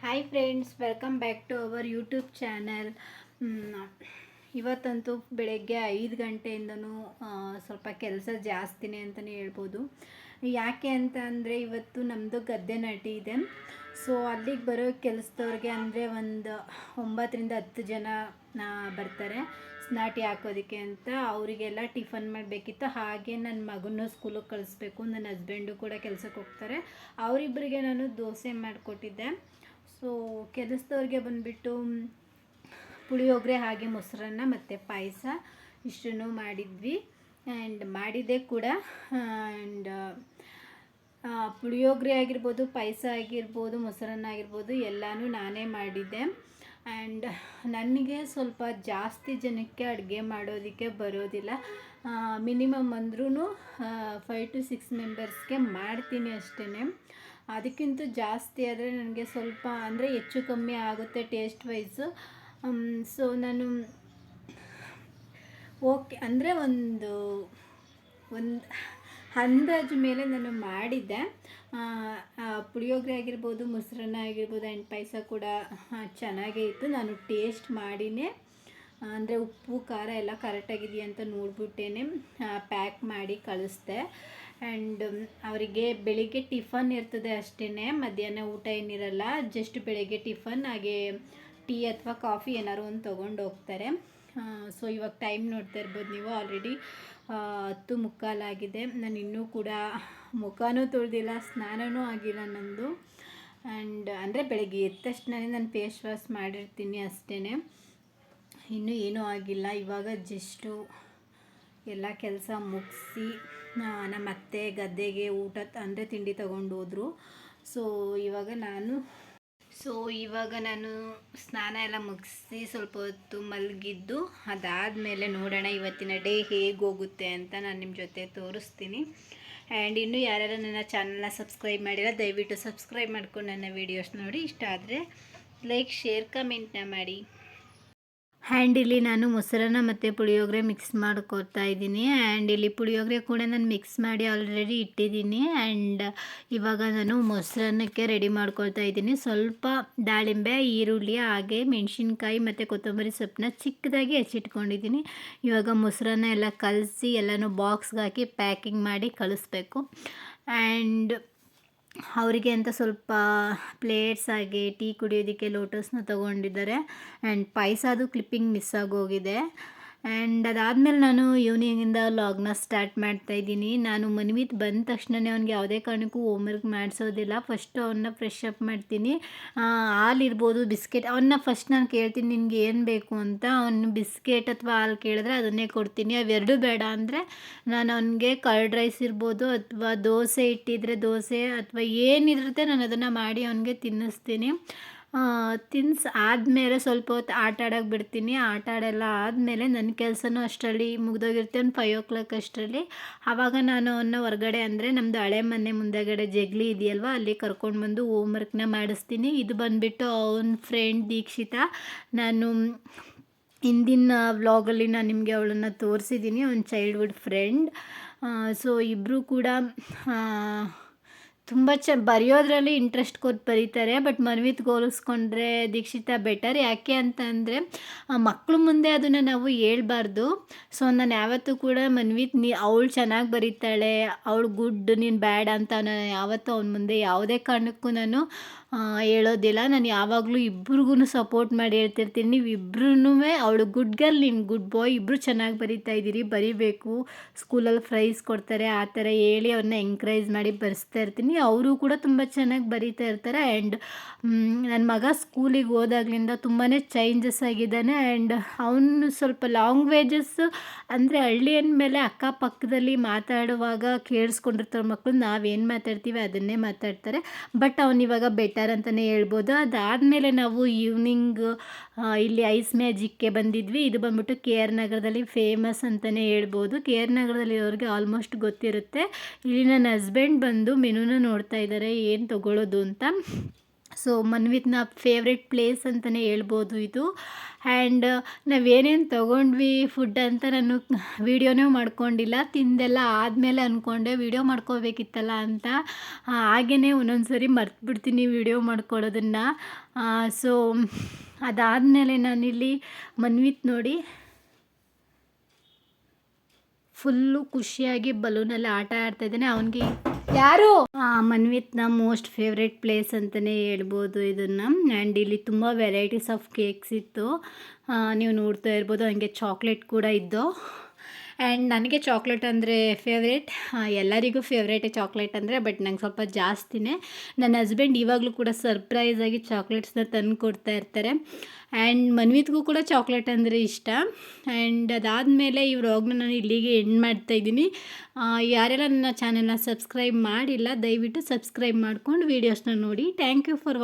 Hi friends welcome back to our YouTube channel ಇವತ್ತಂತೂ ಬೆಳಗ್ಗೆ ಐದು ಗಂಟೆಯಿಂದನೂ ಸ್ವಲ್ಪ ಕೆಲಸ ಜಾಸ್ತಿನೇ ಅಂತಲೇ ಹೇಳ್ಬೋದು. ಯಾಕೆ ಅಂತ ಅಂದರೆ ಇವತ್ತು ನಮ್ಮದು ಗದ್ದೆ ನಟಿ ಇದೆ. ಸೊ ಅಲ್ಲಿಗೆ ಬರೋ ಕೆಲಸದವ್ರಿಗೆ ಅಂದರೆ ಒಂದು ಒಂಬತ್ತರಿಂದ ಹತ್ತು ಜನ ಬರ್ತಾರೆ ನಾಟಿ ಹಾಕೋದಕ್ಕೆ ಅಂತ. ಅವರಿಗೆಲ್ಲ ಟಿಫನ್ ಮಾಡಬೇಕಿತ್ತು. ಹಾಗೆ ನನ್ನ ಮಗನ ಸ್ಕೂಲಿಗೆ ಕಳಿಸ್ಬೇಕು ನನ್ನ ಹಸ್ಬೆಂಡು ಕೂಡ ಕೆಲಸಕ್ಕೆ ಹೋಗ್ತಾರೆ. ಅವರಿಬ್ಬರಿಗೆ ನಾನು ದೋಸೆ ಮಾಡಿಕೊಟ್ಟಿದ್ದೆ. ಸೊ ಕೆಲಸದವ್ರಿಗೆ ಬಂದುಬಿಟ್ಟು ಪುಳಿಯೋಗರೆ ಹಾಗೆ ಮೊಸರನ್ನ ಮತ್ತು ಪಾಯಸ ಇಷ್ಟನ್ನು ಮಾಡಿದ್ವಿ. ಆ್ಯಂಡ್ ಮಾಡಿದೆ ಕೂಡ ಆ್ಯಂಡ್ ಪುಳಿಯೋಗರೆ ಆಗಿರ್ಬೋದು, ಪಾಯಸ ಆಗಿರ್ಬೋದು, ಮೊಸರನ್ನ ಆಗಿರ್ಬೋದು, ಎಲ್ಲನೂ ನಾನೇ ಮಾಡಿದ್ದೆ. ಆ್ಯಂಡ್ ನನಗೆ ಸ್ವಲ್ಪ ಜಾಸ್ತಿ ಜನಕ್ಕೆ ಅಡುಗೆ ಮಾಡೋದಕ್ಕೆ ಬರೋದಿಲ್ಲ. ಮಿನಿಮಮ್ ಅಂದ್ರೂ ಫೈವ್ ಟು ಸಿಕ್ಸ್ ಮೆಂಬರ್ಸ್ಗೆ ಮಾಡ್ತೀನಿ ಅಷ್ಟೇ ಅದಕ್ಕಿಂತ ಜಾಸ್ತಿ ಆದರೆ ನನಗೆ ಸ್ವಲ್ಪ ಅಂದರೆ ಹೆಚ್ಚು ಕಮ್ಮಿ ಆಗುತ್ತೆ ಟೇಸ್ಟ್ ವೈಸು ಸೊ ನಾನು ಓಕೆ ಅಂದರೆ ಒಂದು ಒಂದು ಅಂದಾಜು ಮೇಲೆ ನಾನು ಮಾಡಿದ್ದೆ. ಪುಳಿಯೋಗರೆ ಆಗಿರ್ಬೋದು, ಮೊಸರನ್ನ ಆಗಿರ್ಬೋದು ಆ್ಯಂಡ್ ಪಾಯಸ ಕೂಡ ಚೆನ್ನಾಗೇ ಇತ್ತು. ನಾನು ಟೇಸ್ಟ್ ಮಾಡಿನೇ, ಅಂದರೆ ಉಪ್ಪು, ಖಾರ ಎಲ್ಲ ಕರೆಕ್ಟಾಗಿದೆಯಾ ಅಂತ ನೋಡ್ಬಿಟ್ಟೇನೆ ಪ್ಯಾಕ್ ಮಾಡಿ ಕಳಿಸ್ದೆ. ಆ್ಯಂಡ್ ಅವರಿಗೆ ಬೆಳಿಗ್ಗೆ ಟಿಫನ್ ಇರ್ತದೆ ಅಷ್ಟೇ ಮಧ್ಯಾಹ್ನ ಊಟ ಏನಿರಲ್ಲ ಜಸ್ಟ್ ಬೆಳಿಗ್ಗೆ ಟಿಫನ್, ಹಾಗೆ ಟೀ ಅಥವಾ ಕಾಫಿ ಏನಾದ್ರು ಒಂದು ತೊಗೊಂಡು ಹೋಗ್ತಾರೆ. ಸೊ ಇವಾಗ ಟೈಮ್ ನೋಡ್ತಾ ಇರ್ಬೋದು ನೀವು ಆಲ್ರೆಡಿ ಹತ್ತು ಮುಕ್ಕಾಲಾಗಿದೆ ನಾನು ಇನ್ನೂ ಕೂಡ ಮುಖನೂ ತೊಳೆದಿಲ್ಲ, ಸ್ನಾನನೂ ಆಗಿಲ್ಲ ನಂದು. ಆ್ಯಂಡ್ ಅಂದರೆ ಬೆಳಗ್ಗೆ ಎದ್ದ ತಕ್ಷಣನೇ ನಾನು ಫೇಸ್ ವಾಶ್ ಮಾಡಿರ್ತೀನಿ ಅಷ್ಟೇ ಇನ್ನೂ ಏನೂ ಆಗಿಲ್ಲ, ಇವಾಗ ಜಸ್ಟು ಎಲ್ಲ ಕೆಲಸ ಮುಗಿಸಿ ನಮ್ಮ ಅತ್ತೆ ಗದ್ದೆಗೆ ಊಟ ಅಂದರೆ ತಿಂಡಿ ತಗೊಂಡು ಹೋದರು ಸೊ ಇವಾಗ ನಾನು ಸೊ ಇವಾಗ ನಾನು ಸ್ನಾನ ಎಲ್ಲ ಮುಗಿಸಿ ಸ್ವಲ್ಪ ಹೊತ್ತು ಮಲಗಿದ್ದು, ಅದಾದಮೇಲೆ ನೋಡೋಣ ಇವತ್ತಿನ ಡೇ ಹೇಗೆ ಹೋಗುತ್ತೆ ಅಂತ ನಾನು ನಿಮ್ಮ ಜೊತೆ ತೋರಿಸ್ತೀನಿ. ಆ್ಯಂಡ್ ಇನ್ನೂ ಯಾರ್ಯಾರು ನನ್ನ ಚಾನಲ್ನ ಸಬ್ಸ್ಕ್ರೈಬ್ ಮಾಡಿಲ್ಲ, ದಯವಿಟ್ಟು ಸಬ್ಸ್ಕ್ರೈಬ್ ಮಾಡ್ಕೊಂಡು ನನ್ನ ವೀಡಿಯೋಸ್ ನೋಡಿ. ಇಷ್ಟ ಆದರೆ ಲೈಕ್ ಶೇರ್ ಕಮೆಂಟ್ನ ಮಾಡಿ. ಆ್ಯಂಡ್ ಇಲ್ಲಿ ನಾನು ಮೊಸರನ್ನ ಮತ್ತು ಪುಳಿಯೋಗರೆ ಮಿಕ್ಸ್ ಮಾಡ್ಕೊತಾ ಇದ್ದೀನಿ. ಆ್ಯಂಡ್ ಇಲ್ಲಿ ಪುಳಿಯೋಗರೆ ಕೂಡ ನಾನು ಮಿಕ್ಸ್ ಮಾಡಿ ಆಲ್ರೆಡಿ ಇಟ್ಟಿದ್ದೀನಿ. ಆ್ಯಂಡ್ ಇವಾಗ ನಾನು ಮೊಸರನ್ನಕ್ಕೆ ರೆಡಿ ಮಾಡ್ಕೊಳ್ತಾ ಇದ್ದೀನಿ. ಸ್ವಲ್ಪ ದಾಳಿಂಬೆ, ಈರುಳ್ಳಿ, ಹಾಗೆ ಮೆಣಸಿನ್ಕಾಯಿ ಮತ್ತು ಕೊತ್ತಂಬರಿ ಸೊಪ್ಪನ್ನ ಚಿಕ್ಕದಾಗಿ ಹೆಚ್ಚಿಟ್ಕೊಂಡಿದ್ದೀನಿ. ಇವಾಗ ಮೊಸರನ್ನ ಎಲ್ಲ ಕಲಸಿ ಎಲ್ಲನೂ ಬಾಕ್ಸ್ಗೆ ಹಾಕಿ ಪ್ಯಾಕಿಂಗ್ ಮಾಡಿ ಕಳಿಸ್ಬೇಕು. ಆ್ಯಂಡ್ ಅವರಿಗೆ ಅಂತ ಸ್ವಲ್ಪ ಪ್ಲೇಟ್ಸ್ ಆಗಿ ಟೀ ಕುಡಿಯೋದಕ್ಕೆ ಲೋಟಸ್ನ ತೊಗೊಂಡಿದ್ದಾರೆ. ಆ್ಯಂಡ್ ಪಾಯಸ ಅದು ಕ್ಲಿಪ್ಪಿಂಗ್ ಮಿಸ್ ಆಗೋಗಿದೆ. ಆ್ಯಂಡ್ ಅದಾದಮೇಲೆ ನಾನು ಈವ್ನಿಂಗಿಂದ ಲಾಗ್ನ ಸ್ಟಾರ್ಟ್ ಮಾಡ್ತಾ ಇದ್ದೀನಿ. ನಾನು ಮನ್ವಿತ್ ಬಂದ ತಕ್ಷಣವೇ ಅವ್ನಿಗೆ ಯಾವುದೇ ಕಾರಣಕ್ಕೂ ಹೋಮ್ವರ್ಕ್ ಮಾಡಿಸೋದಿಲ್ಲ. ಫಸ್ಟು ಅವನ್ನ ಫ್ರೆಶ್ ಅಪ್ ಮಾಡ್ತೀನಿ. ಹಾಲಿರ್ಬೋದು ಬಿಸ್ಕೆಟ್ ಅವನ್ನ ಫಸ್ಟ್ ನಾನು ಕೇಳ್ತೀನಿ ನಿನಗೆ ಏನು ಬೇಕು ಅಂತ. ಅವನು ಬಿಸ್ಕೆಟ್ ಅಥವಾ ಹಾಲು ಕೇಳಿದ್ರೆ ಅದನ್ನೇ ಕೊಡ್ತೀನಿ. ಅವೆರಡೂ ಬೇಡ ಅಂದರೆ ನಾನು ಅವನಿಗೆ ಕರ್ಡ್ ರೈಸ್ ಇರ್ಬೋದು ಅಥವಾ ದೋಸೆ ಇಟ್ಟಿದ್ರೆ ದೋಸೆ ಅಥವಾ ಏನಿರುತ್ತೆ ನಾನು ಅದನ್ನು ಮಾಡಿ ಅವನಿಗೆ ತಿನ್ನಿಸ್ತೀನಿ. ತಿನ್ಸ್ ಆದಮೇಲೆ ಸ್ವಲ್ಪ ಹೊತ್ತು ಆಟ ಆಡೋಕೆ ಬಿಡ್ತೀನಿ. ಆಟ ಆಡೆಲ್ಲ ಆದಮೇಲೆ ನನ್ನ ಕೆಲಸನೂ ಅಷ್ಟರಲ್ಲಿ ಮುಗಿದೋಗಿರುತ್ತೆ, ಒಂದು ಫೈವ್ ಓ ಕ್ಲಾಕ್ ಅಷ್ಟರಲ್ಲಿ. ಆವಾಗ ನಾನು ಅವನ್ನ ಹೊರಗಡೆ ಅಂದರೆ ನಮ್ಮದು ಹಳೆ ಮನೆ ಮುಂದೆಗಡೆ ಜಗ್ಲಿ ಇದೆಯಲ್ವ, ಅಲ್ಲಿ ಕರ್ಕೊಂಡು ಬಂದು ಹೋಮ್ ವರ್ಕ್ನ ಮಾಡಿಸ್ತೀನಿ. ಇದು ಬಂದುಬಿಟ್ಟು ಅವನ ಫ್ರೆಂಡ್ ದೀಕ್ಷಿತಾ, ನಾನು ಹಿಂದಿನ ವ್ಲಾಗಲ್ಲಿ ನಾನು ನಿಮಗೆ ಅವಳನ್ನು ತೋರಿಸಿದ್ದೀನಿ ಅವನ ಚೈಲ್ಡ್ಹುಡ್ ಫ್ರೆಂಡ್ ಸೊ ಇಬ್ಬರೂ ಕೂಡ ತುಂಬ ಚ, ಬರೆಯೋದ್ರಲ್ಲಿ ಇಂಟ್ರೆಸ್ಟ್ ಕೊಟ್ಟು ಬರೀತಾರೆ ಬಟ್ ಮನ್ವಿತ್ ಗೋಲಿಸ್ಕೊಂಡ್ರೆ ದೀಕ್ಷಿತಾ ಬೆಟರ್ ಯಾಕೆ ಅಂತ ಅಂದರೆ ಮಕ್ಕಳು ಮುಂದೆ ಅದನ್ನು ನಾವು ಹೇಳ್ಬಾರ್ದು. ಸೊ ನಾನು ಯಾವತ್ತೂ ಕೂಡ ಮನ್ವಿತ್ ನೀ, ಅವಳು ಚೆನ್ನಾಗಿ ಬರೀತಾಳೆ, ಅವಳು ಗುಡ್, ನೀನು ಬ್ಯಾಡ್ ಅಂತ ನಾನು ಯಾವತ್ತೂ ಅವನ ಮುಂದೆ ಯಾವುದೇ ಕಾರಣಕ್ಕೂ ನಾನು ಹೇಳೋದಿಲ್ಲ. ನಾನು ಯಾವಾಗಲೂ ಇಬ್ರಿಗೂ ಸಪೋರ್ಟ್ ಮಾಡಿ ಹೇಳ್ತಿರ್ತೀನಿ. ನೀವು ಇಬ್ರೂ ಅವಳು ಗುಡ್ ಗರ್ಲ್ ನೀನು ಗುಡ್ ಬಾಯ್ ಇಬ್ಬರು ಚೆನ್ನಾಗಿ ಬರಿತಾ ಇದ್ದೀರಿ ಬರೀಬೇಕು. ಸ್ಕೂಲಲ್ಲಿ ಪ್ರೈಸ್ ಕೊಡ್ತಾರೆ, ಆ ಥರ ಹೇಳಿ ಅವ್ರನ್ನ ಎಂಕರೇಜ್ ಮಾಡಿ ಬರೆಸ್ತಾ ಇರ್ತೀನಿ. ಅವರು ಕೂಡ ತುಂಬ ಚೆನ್ನಾಗಿ ಬರೀತಾ ಇರ್ತಾರೆ. ಆ್ಯಂಡ್ ನನ್ನ ಮಗ ಸ್ಕೂಲಿಗೆ ಹೋದಾಗ್ಲಿಂದ ತುಂಬಾ ಚೇಂಜಸ್ ಆಗಿದ್ದಾನೆ. ಆ್ಯಂಡ್ ಅವನು ಸ್ವಲ್ಪ ಲಾಂಗ್ವೇಜಸ್ಸು ಅಂದರೆ ಹಳ್ಳಿ ಮೇಲೆ ಅಕ್ಕಪಕ್ಕದಲ್ಲಿ ಮಾತಾಡುವಾಗ ಕೇಳಿಸ್ಕೊಂಡಿರ್ತಾರ ಮಕ್ಕಳು ನಾವೇನು ಮಾತಾಡ್ತೀವಿ ಅದನ್ನೇ ಮಾತಾಡ್ತಾರೆ. ಬಟ್ ಅವನಿವಾಗ ಬೆಟರ್ ಅಂತಲೇ ಹೇಳ್ಬೋದು. ಅದಾದಮೇಲೆ ನಾವು ಈವ್ನಿಂಗ್ ಇಲ್ಲಿ ಐಸ್ ಮ್ಯಾಜಿಕ್ಗೆ ಬಂದಿದ್ವಿ. ಇದು ಬಂದ್ಬಿಟ್ಟು ಕೆ ಆರ್ ನಗರದಲ್ಲಿ ಫೇಮಸ್ ಅಂತಲೇ ಹೇಳ್ಬೋದು. ಕೆ ಆರ್ ನಗರದಲ್ಲಿ ಅವ್ರಿಗೆ ಆಲ್ಮೋಸ್ಟ್ ಗೊತ್ತಿರುತ್ತೆ. ಇಲ್ಲಿ ನನ್ನ ಹಸ್ಬೆಂಡ್ ಬಂದು ಮೆನುನ ನೋಡ್ತಾ ಇದ್ದಾರೆ ಏನು ತೊಗೊಳ್ಳೋದು ಅಂತ. ಸೊ ಮನ್ವಿತ್ನ ಫೇವ್ರೆಟ್ ಪ್ಲೇಸ್ ಅಂತಲೇ ಹೇಳ್ಬೋದು ಇದು. ಆ್ಯಂಡ್ ನಾವೇನೇನು ತೊಗೊಂಡ್ವಿ ಫುಡ್ ಅಂತ ನಾನು ವೀಡಿಯೋನೇ ಮಾಡ್ಕೊಂಡಿಲ್ಲ. ತಿಂದೆಲ್ಲ ಆದಮೇಲೆ ಅಂದ್ಕೊಂಡೆ ವೀಡಿಯೋ ಮಾಡ್ಕೋಬೇಕಿತ್ತಲ್ಲ ಅಂತ. ಹಾಗೇ ಒಂದೊಂದು ಸರಿ ಮರ್ತ್ಬಿಡ್ತೀನಿ ವೀಡಿಯೋ ಮಾಡ್ಕೊಳ್ಳೋದನ್ನು. ಸೊ ಅದಾದಮೇಲೆ ನಾನಿಲ್ಲಿ ಮನ್ವಿತ್ ನೋಡಿ, ಫುಲ್ಲು ಖುಷಿಯಾಗಿ ಬಲೂನಲ್ಲಿ ಆಟ ಆಡ್ತಾ ಇದ್ದಾನೆ. ಅವನಿಗೆ ಯಾರು? ಮನ್ವಿತ್ ನಮ್ಮ ಮೋಸ್ಟ್ ಫೇವ್ರೆಟ್ ಪ್ಲೇಸ್ ಅಂತಾನೆ ಹೇಳ್ಬೋದು ಇದನ್ನ. ಆ್ಯಂಡ್ ಇಲ್ಲಿ ತುಂಬ ವೆರೈಟೀಸ್ ಆಫ್ ಕೇಕ್ಸ್ ಇತ್ತು. ನೀವು ನೋಡ್ತಾ ಇರ್ಬೋದು, ಹಂಗೆ ಚಾಕ್ಲೇಟ್ ಕೂಡ ಇದ್ದು. ಆ್ಯಂಡ್ ನನಗೆ ಚಾಕ್ಲೇಟ್ ಅಂದರೆ ಫೇವ್ರೇಟ್ ಎಲ್ಲರಿಗೂ ಫೇವ್ರೇಟೇ ಚಾಕ್ಲೇಟ್ ಅಂದರೆ ಬಟ್ ನಂಗೆ ಸ್ವಲ್ಪ ಜಾಸ್ತಿನೇ. ನನ್ನ ಹಸ್ಬೆಂಡ್ ಇವಾಗಲೂ ಕೂಡ ಸರ್ಪ್ರೈಸಾಗಿ ಚಾಕ್ಲೇಟ್ಸ್ನ ತಂದು ಕೊಡ್ತಾ ಇರ್ತಾರೆ. ಆ್ಯಂಡ್ ಮನ್ವಿತ್ಗೂ ಕೂಡ ಚಾಕ್ಲೇಟ್ ಅಂದರೆ ಇಷ್ಟ. ಆ್ಯಂಡ್ ಅದಾದಮೇಲೆ ಈ ವ್ಲಾಗ್ನ ನಾನು ಇಲ್ಲಿಗೆ ಎಂಡ್ ಮಾಡ್ತಾ ಇದ್ದೀನಿ. ಯಾರೆಲ್ಲ ನನ್ನ ಚಾನೆಲ್ನ ಸಬ್ಸ್ಕ್ರೈಬ್ ಮಾಡಿಲ್ಲ, ದಯವಿಟ್ಟು ಸಬ್ಸ್ಕ್ರೈಬ್ ಮಾಡ್ಕೊಂಡು ವೀಡಿಯೋಸ್ನ ನೋಡಿ. Thank you for